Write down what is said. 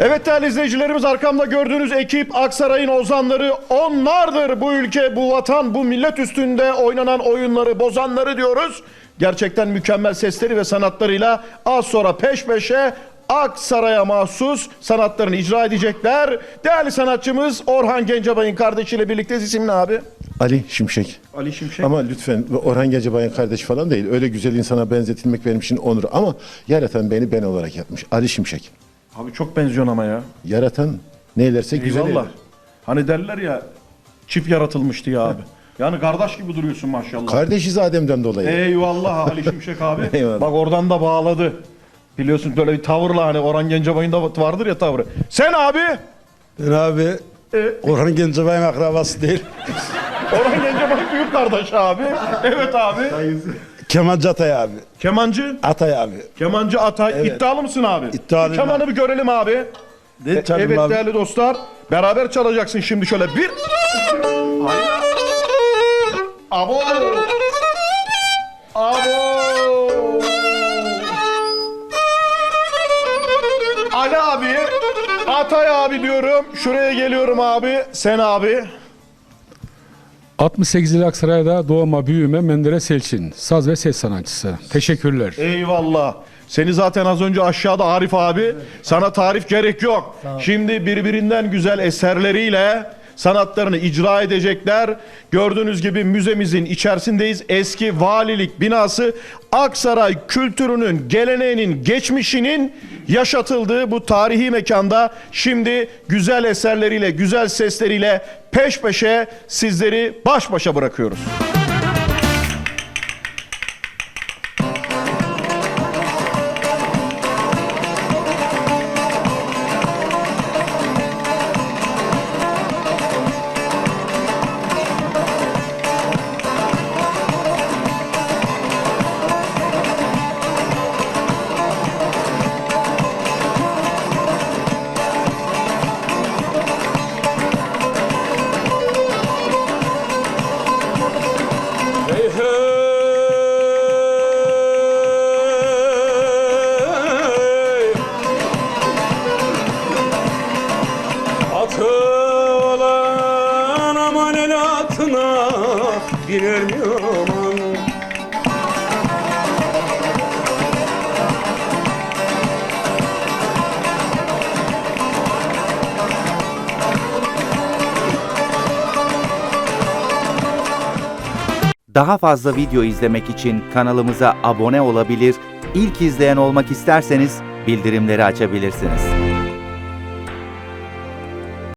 Evet değerli izleyicilerimiz arkamda gördüğünüz ekip Aksaray'ın ozanları onlardır bu ülke, bu vatan, bu millet üstünde oynanan oyunları bozanları diyoruz. Gerçekten mükemmel sesleri ve sanatlarıyla az sonra peş peşe Aksaray'a mahsus sanatlarını icra edecekler. Değerli sanatçımız Orhan Gencebay'ın kardeşiyle birlikte isim ne abi? Ali Şimşek. Ali Şimşek. Ama lütfen Orhan Gencebay'ın kardeşi falan değil. Öyle güzel insana benzetilmek benim için onur. Ama yaratan beni ben olarak yapmış. Ali Şimşek. Abi çok benziyorsun ama ya. Yaratan neylerse güzel Eyvallah. eyler. Hani derler ya çift yaratılmıştı ya abi. Yani kardeş gibi duruyorsun maşallah. Kardeşiz Adem'den dolayı. Eyvallah Ali Şimşek abi. Eyvallah. Bak oradan da bağladı. Biliyorsun böyle bir tavırla hani Orhan Gencebay'ın da vardır ya tavrı. Sen abi Ben abi Orhan Gencebay'ın akrabası değil. Orhan Gencebay büyük kardeş abi. Evet abi. Kemancı Atay abi. Kemancı. Atay abi. Kemancı Atay. Evet. İddialı mısın abi? İddialıyım kemanı bir görelim abi. De, çalın evet abi. değerli dostlar. Beraber çalacaksın şimdi şöyle bir. Hayır. Abo. Abo. Ali abi. Atay abi diyorum. Şuraya geliyorum abi. Sen abi. 68 yıl Aksaray'da doğma büyüme Menderes Elçin. Saz ve ses sanatçısı. Teşekkürler. Eyvallah. Seni zaten az önce aşağıda Arif abi. Sana tarif gerek yok. Şimdi birbirinden güzel eserleriyle sanatlarını icra edecekler. Gördüğünüz gibi müzemizin içerisindeyiz. Eski valilik binası Aksaray kültürünün, geleneğinin, geçmişinin yaşatıldığı bu tarihi mekanda şimdi güzel eserleriyle, güzel sesleriyle peş peşe sizleri baş başa bırakıyoruz. Atına biner mi aman Daha fazla video izlemek için kanalımıza abone olabilir, ilk izleyen olmak isterseniz bildirimleri açabilirsiniz.